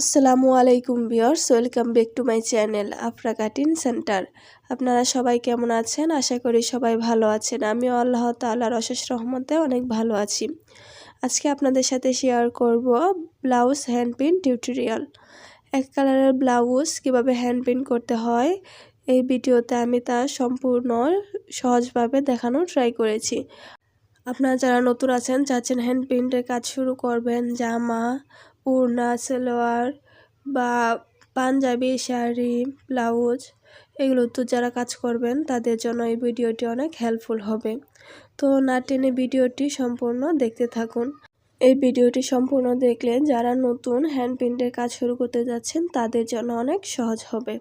আসসালামু আলাইকুম বিয়ার্স welcome back to my channel Afra cutting centre. আপনারা সবাই কেমন আছেন? আশা করি সবাই ভালো আছেন। আমিও আল্লাহ তাল্লাহর অশেষ রহমতে অনেক ভালো আছি। আজকে আপনাদের সাথে শেয়ার করব ব্লাউজ হ্যান্ড প্রিন্ট টিউটোরিয়াল এক কালারের ব্লাউজ কীভাবে হ্যান্ড প্রিন্ট করতে হয়, এই ভিডিওতে আমি তা সম্পূর্ণ সহজভাবে দেখানোর ট্রাই করেছি। আপনারা যারা নতুন আছেন চাচ্ছেন হ্যান্ড প্রিন্টের কাজ শুরু করবেন, জামা ওড়না সালোয়ার বা পাঞ্জাবি, শাড়ি, ব্লাউজ এগুলো তো যারা কাজ করবেন তাদের জন্য এই ভিডিওটি অনেক হেল্পফুল হবে। তো না টেনে ভিডিওটি সম্পূর্ণ দেখতে থাকুন। এই ভিডিওটি সম্পূর্ণ দেখলে যারা নতুন হ্যান্ড প্রিন্টের কাজ শুরু করতে যাচ্ছেন তাদের জন্য অনেক সহজ হবে।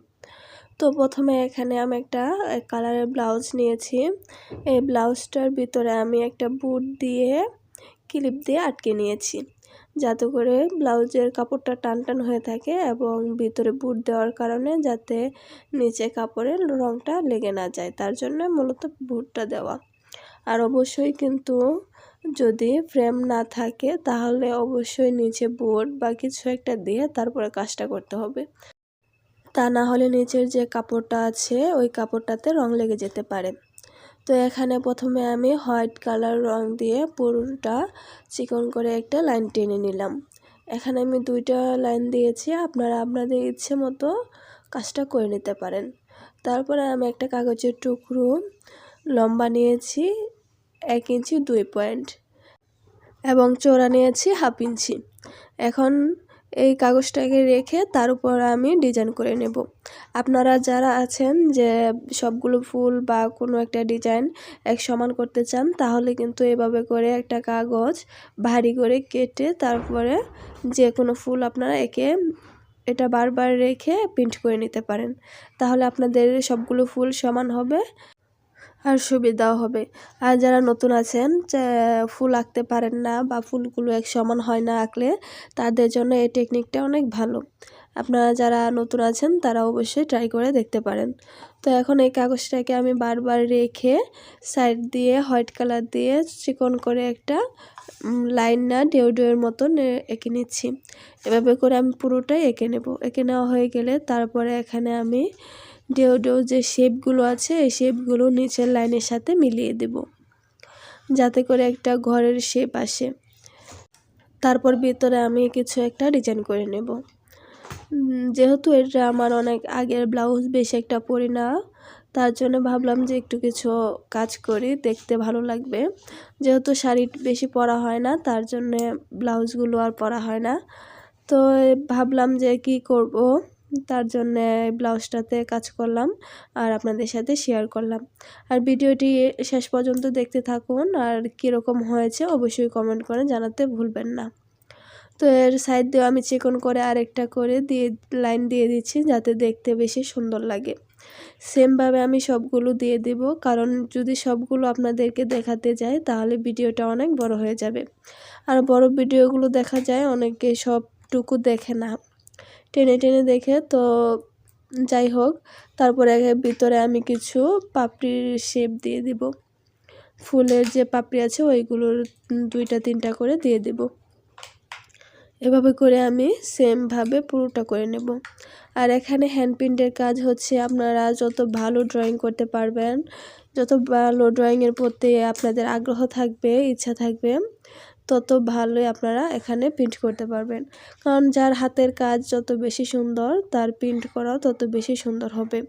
তো প্রথমে এখানে আমি একটা কালারের ব্লাউজ নিয়েছি। এই ব্লাউজটার ভিতরে আমি একটা বুট দিয়ে ক্লিপ দিয়ে আটকে নিয়েছি। যাতে করে ব্লাউজের কাপড়টা টান টান হয়ে থাকে এবং ভিতরে বুট দেওয়ার কারণে যাতে নিচে কাপড়ের রঙটা লেগে না যায়। তার জন্য মূলত বুটটা দেওয়া। আর অবশ্যই কিন্তু যদি ফ্রেম না থাকে, তাহলে অবশ্যই নিচে বোর্ড বা কিছু একটা দিয়ে তারপরে কাজটা করতে হবে। তা না হলে নিচের যে কাপড়টা আছে, ওই কাপড়টাতে রং লেগে যেতে পারে। তো এখানে প্রথমে আমি হোয়াইট কালার রং দিয়ে পুরোটা চিকন করে একটা লাইন টেনে নিলাম। এখানে আমি দুইটা লাইন দিয়েছি, আপনারা আপনাদের ইচ্ছে মতো কাজটা করে নিতে পারেন। তারপরে আমি একটা কাগজের টুকরো লম্বা নিয়েছি, এক ইঞ্চি দুই পয়েন্ট, এবং চোরা নিয়েছি হাফ ইঞ্চি। এখন এই কাগজটাকে রেখে তার উপর আমি ডিজাইন করে নেব। আপনারা যারা আছেন যে সবগুলো ফুল বা কোনো একটা ডিজাইন এক সমান করতে চান, তাহলে কিন্তু এভাবে করে একটা কাগজ ভারী করে কেটে তারপরে যে কোনো ফুল আপনারা এঁকে এটা বারবার রেখে প্রিন্ট করে নিতে পারেন। তাহলে আপনাদের সবগুলো ফুল সমান হবে। আর সুবিধাও হবে। আর যারা নতুন আছেন ফুল আঁকতে পারেন না বা ফুলগুলো এক সমান হয় না আঁকলে, তাদের জন্য এই টেকনিকটা অনেক ভালো। আপনারা যারা নতুন আছেন, তারা অবশ্যই ট্রাই করে দেখতে পারেন। তো এখন এই কাগজটাকে আমি বারবার রেখে সাইড দিয়ে হোয়াইট কালার দিয়ে চিকন করে একটা লাইন না ডেউ ডেউয়ের মতন এঁকে নিচ্ছি। এভাবে করে আমি পুরোটাই এঁকে নেব। এঁকে নেওয়া হয়ে গেলে তারপরে এখানে আমি ডেও ডেও যে শেপগুলো আছে, এই শেপগুলো নিচের লাইনের সাথে মিলিয়ে দেব। যাতে করে একটা ঘরের শেপ আসে। তারপর ভিতরে আমি কিছু একটা ডিজাইন করে নেব। যেহেতু এটা আমার অনেক আগের ব্লাউজ, বেশি একটা পরি না। তার জন্য ভাবলাম যে একটু কিছু কাজ করি, দেখতে ভালো লাগবে। যেহেতু শাড়ি বেশি পরা হয় না, তার জন্যে ব্লাউজগুলো আর পরা হয় না। তো ভাবলাম যে কি করব? তার জন্যে ব্লাউজটাতে কাজ করলাম আর আপনাদের সাথে শেয়ার করলাম। আর ভিডিওটি শেষ পর্যন্ত দেখতে থাকুন আর কীরকম হয়েছে অবশ্যই কমেন্ট করে জানাতে ভুলবেন না। তো এর সাইড দিয়ে আমি চিকন করে আরেকটা করে দিয়ে লাইন দিয়ে দিচ্ছি যাতে দেখতে বেশি সুন্দর লাগে। সেমভাবে আমি সবগুলো দিয়ে দেব, কারণ যদি সবগুলো আপনাদেরকে দেখাতে যাই তাহলে ভিডিওটা অনেক বড় হয়ে যাবে। আর বড় ভিডিওগুলো দেখা যায় অনেকে সবটুকু দেখে না। টেনে টেনে দেখে তো যাই হোক, তারপরে ভিতরে আমি কিছু পাপড়ির শেপ দিয়ে দিব। ফুলের যে পাপড়ি আছে ওইগুলোর দুইটা তিনটা করে দিয়ে দেব। এভাবে করে আমি সেমভাবে পুরোটা করে নেব। আর এখানে হ্যান্ড প্রিন্টের কাজ হচ্ছে আপনারা যত ভালো ড্রয়িং করতে পারবেন, যত ভালো ড্রয়িংয়ের প্রতি আপনাদের আগ্রহ থাকবে, ইচ্ছা থাকবে তত ভালোই আপনারা এখানে প্রিন্ট করতে পারবেন। কারণ যার হাতের কাজ যত বেশি সুন্দর, তার প্রিন্ট করাও তত বেশি সুন্দর হবে।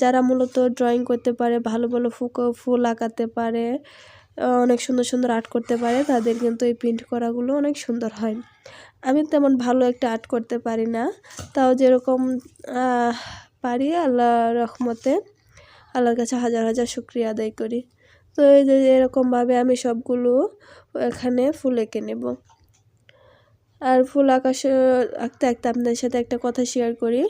যারা মূলত ড্রয়িং করতে পারে, ভালো ভালো ফুকো, ফুল আঁকাতে পারে, অনেক সুন্দর সুন্দর আর্ট করতে পারে, তাদের কিন্তু এই প্রিন্ট করাগুলো অনেক সুন্দর হয়। আমি তেমন ভালো একটা আর্ট করতে পারি না। তাও যেরকম পারি আল্লাহ রহমতে, আল্লাহর কাছে হাজার হাজার শুক্রিয়া আদায় করি। তো এই যে এরকমভাবে আমি সবগুলো এখানে ফুল এঁকে নেব। আর ফুল আকাশে, আঁকতে আঁকতে আপনাদের সাথে একটা কথা শেয়ার করি।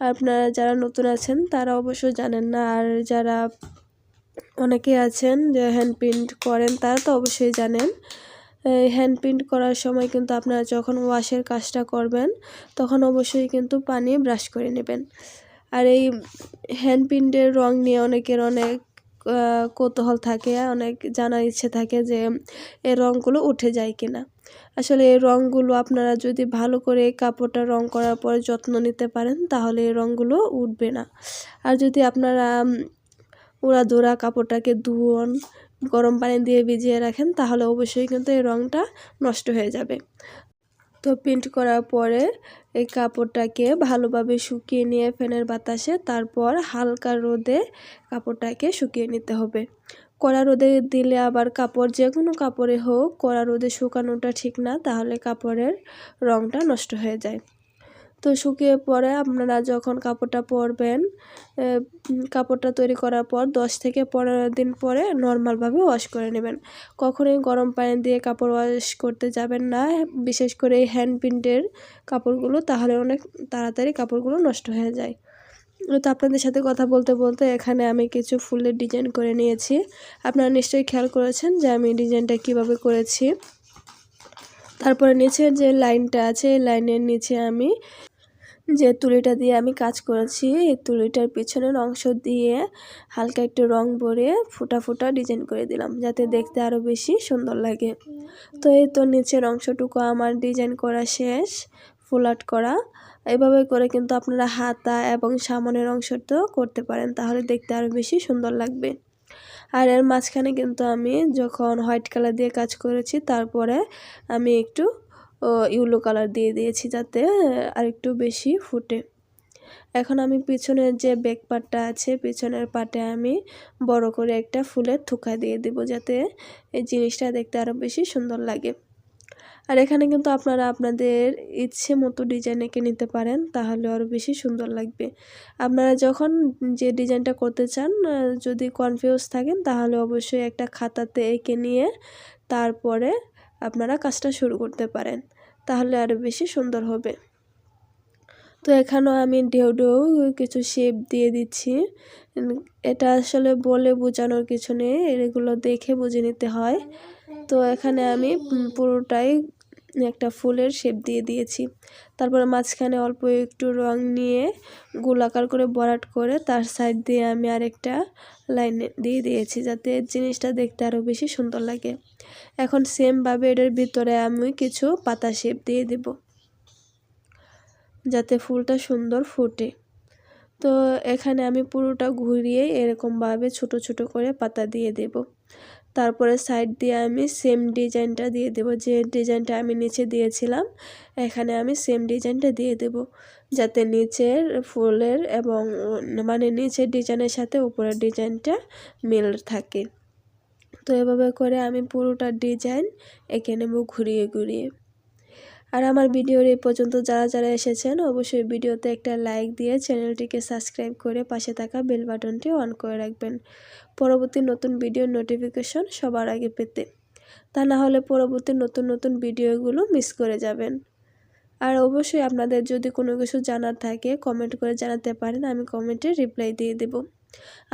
আপনারা যারা নতুন আছেন, তারা অবশ্যই জানেন না। আর যারা অনেকে আছেন, যে হ্যান্ড প্রিন্ট করেন, তারা তো অবশ্যই জানেন। হ্যান্ড প্রিন্ট করার সময় কিন্তু আপনারা যখন ওয়াশের কাজটা করবেন, তখন অবশ্যই কিন্তু পানি ব্রাশ করে নেবেন। আর এই হ্যান্ড প্রিন্টের রং নিয়ে অনেকের অনেক কৌতূহল থাকে, অনেক জানার ইচ্ছে থাকে যে এই রঙগুলো উঠে যায় কিনা। আসলে এই রঙগুলো আপনারা যদি ভালো করে কাপড়টা রং করার পরে যত্ন নিতে পারেন, তাহলে এই রঙগুলো উঠবে না। আর যদি আপনারা উড়া দোড়া কাপড়টাকে ধুয়ন, গরম পানি দিয়ে ভিজিয়ে রাখেন, তাহলে অবশ্যই কিন্তু এই রঙটা নষ্ট হয়ে যাবে। তো প্রিন্ট করার পরে এই কাপড়টাকে ভালোভাবে শুকিয়ে নিয়ে ফ্যানের বাতাসে তারপর হালকা রোদে কাপড়টাকে শুকিয়ে নিতে হবে। কড়া রোদে দিলে আবার কাপড় যে কোনো কাপড়ে হোক, কড়া রোদে শুকানোটা ঠিক না, তাহলে কাপড়ের রংটা নষ্ট হয়ে যায়। তো শুকিয়ে পরে আপনারা যখন কাপড়টা পরবেন কাপড়টা তৈরি করার পর দশ থেকে পনেরো দিন পরে নর্মালভাবে ওয়াশ করে নেবেন। কখনোই গরম পানি দিয়ে কাপড় ওয়াশ করতে যাবেন না, বিশেষ করে এই হ্যান্ড প্রিন্টের কাপড়গুলো, তাহলে অনেক তাড়াতাড়ি কাপড়গুলো নষ্ট হয়ে যায়। তো আপনাদের সাথে কথা বলতে বলতে এখানে আমি কিছু ফুলের ডিজাইন করে নিয়েছি। আপনারা নিশ্চয়ই খেয়াল করেছেন যে আমি ডিজাইনটা কীভাবে করেছি। তারপরে নিচের যে লাইনটা আছে, এই লাইনের নিচে আমি যে তুলিটা দিয়ে আমি কাজ করেছি, এই তুলিটার পিছনের অংশ দিয়ে হালকা একটু রং ভরে ফুটা ফুটা ডিজাইন করে দিলাম, যাতে দেখতে আরও বেশি সুন্দর লাগে। তো এই তো নিচের অংশটুকু আমার ডিজাইন করা শেষ ফুল আর্ট করা। এভাবে করে কিন্তু আপনারা হাতা এবং সামনের অংশটাও করতে পারেন, তাহলে দেখতে আরও বেশি সুন্দর লাগবে। আর এর মাঝখানে কিন্তু আমি যখন হোয়াইট কালার দিয়ে কাজ করেছি, তারপরে আমি একটু ইউলো কালার দিয়ে দিয়েছি যাতে আরেকটু বেশি ফুটে। এখন আমি পিছনের যে ব্যাক পার্টটা আছে, পিছনের পাটে আমি বড় করে একটা ফুলের থুকা দিয়ে দেব যাতে এই জিনিসটা দেখতে আরও বেশি সুন্দর লাগে। আর এখানে কিন্তু আপনারা আপনাদের ইচ্ছে মতো ডিজাইন এঁকে নিতে পারেন, তাহলে আরও বেশি সুন্দর লাগবে। আপনারা যখন যে ডিজাইনটা করতে চান যদি কনফিউজ থাকেন, তাহলে অবশ্যই একটা খাতাতে এঁকে নিয়ে তারপরে আপনারা কাজটা শুরু করতে পারেন, তাহলে আরও বেশি সুন্দর হবে। তো এখানেও আমি ঢেউ ঢেউ কিছু শেপ দিয়ে দিচ্ছি। এটা আসলে বলে বোঝানোর কিছু নেই, এগুলো দেখে বুঝে নিতে হয়। তো এখানে আমি পুরোটাই একটা ফুলের শেপ দিয়ে দিয়েছি। তারপরে মাঝখানে অল্প একটু রং নিয়ে গোলাকার করে বরাট করে তার সাইড দিয়ে আমি আরেকটা লাইন দিয়ে দিয়েছি যাতে জিনিসটা দেখতে আরও বেশি সুন্দর লাগে। এখন সেমভাবে এটার ভিতরে আমি কিছু পাতা শেপ দিয়ে দেব। যাতে ফুলটা সুন্দর ফুটে। তো এখানে আমি পুরোটা ঘুরিয়ে এরকমভাবে ছোট ছোট করে পাতা দিয়ে দেব। তারপরে সাইড দিয়ে আমি সেম ডিজাইনটা দিয়ে দেব। যে ডিজাইনটা আমি নিচে দিয়েছিলাম, এখানে আমি সেম ডিজাইনটা দিয়ে দেব। যাতে নিচের ফুলের এবং মানে নিচের ডিজাইনের সাথে উপরের ডিজাইনটা মিল থাকে। তো এভাবে করে আমি পুরোটা ডিজাইন এঁকে নেব ঘুরিয়ে ঘুরিয়ে আর আমার ভিডিওর এই পর্যন্ত যারা যারা এসেছেন, অবশ্যই ভিডিওতে একটা লাইক দিয়ে চ্যানেলটিকে সাবস্ক্রাইব করে পাশে থাকা বেল বাটনটি অন করে রাখবেন। পরবর্তী নতুন ভিডিওর নোটিফিকেশন সবার আগে পেতে। তা না হলে পরবর্তী নতুন নতুন ভিডিওগুলো মিস করে যাবেন। আর অবশ্যই আপনাদের যদি কোনো কিছু জানার থাকে কমেন্ট করে জানাতে পারেন, আমি কমেন্টে রিপ্লাই দিয়ে দেব।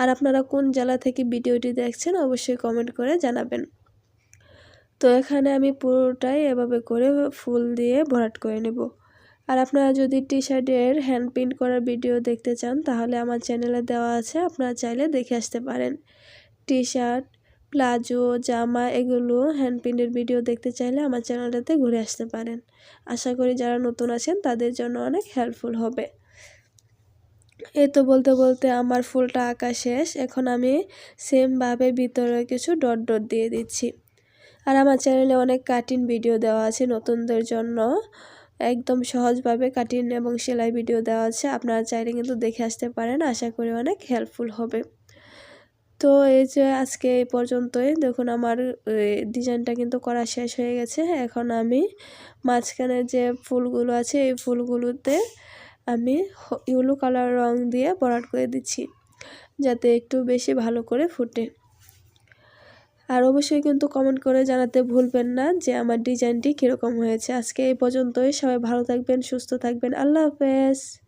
আর আপনারা কোন জেলা থেকে ভিডিওটি দেখছেন, অবশ্যই কমেন্ট করে জানাবেন। তো এখানে আমি পুরোটাই এভাবে করে ফুল দিয়ে ভরাট করে নেব। আর আপনারা যদি টি শার্টের হ্যান্ড প্রিন্ট করার ভিডিও দেখতে চান, তাহলে আমার চ্যানেলে দেওয়া আছে, আপনারা চাইলে দেখে আসতে পারেন। টি শার্ট প্লাজো, জামা, এগুলো হ্যান্ড প্রিন্টের ভিডিও দেখতে চাইলে আমার চ্যানেলটাতে ঘুরে আসতে পারেন। আশা করি যারা নতুন আছেন, তাদের জন্য অনেক হেল্পফুল হবে। এই তো বলতে বলতে আমার ফুলটা আঁকা শেষ। এখন আমি সেমভাবে ভিতরে কিছু ডট ডট দিয়ে দিচ্ছি। আর আমার চ্যানেলে অনেক কাটিং ভিডিও দেওয়া আছে নতুনদের জন্য। একদম সহজভাবে কাটিং এবং সেলাই ভিডিও দেওয়া আছে। আপনারা চাইলে কিন্তু দেখে আসতে পারেন, আশা করি অনেক হেল্পফুল হবে। তো এই যে আজকে এই পর্যন্তই। দেখুন, আমার ডিজাইনটা কিন্তু করা শেষ হয়ে গেছে। এখন আমি মাঝখানে যে ফুলগুলো আছে, এই ফুলগুলোতে আমি ইউলো কালার রং দিয়ে বরাট করে দিচ্ছি, যাতে একটু বেশি ভালো করে ফুটে। আর অবশ্যই কিন্তু কমেন্ট করে জানাতে ভুলবেন না যে আমার ডিজাইনটি কীরকম হয়েছে। আজকে এই পর্যন্তই। সবাই ভালো থাকবেন, সুস্থ থাকবেন। আল্লাহ হাফেজ।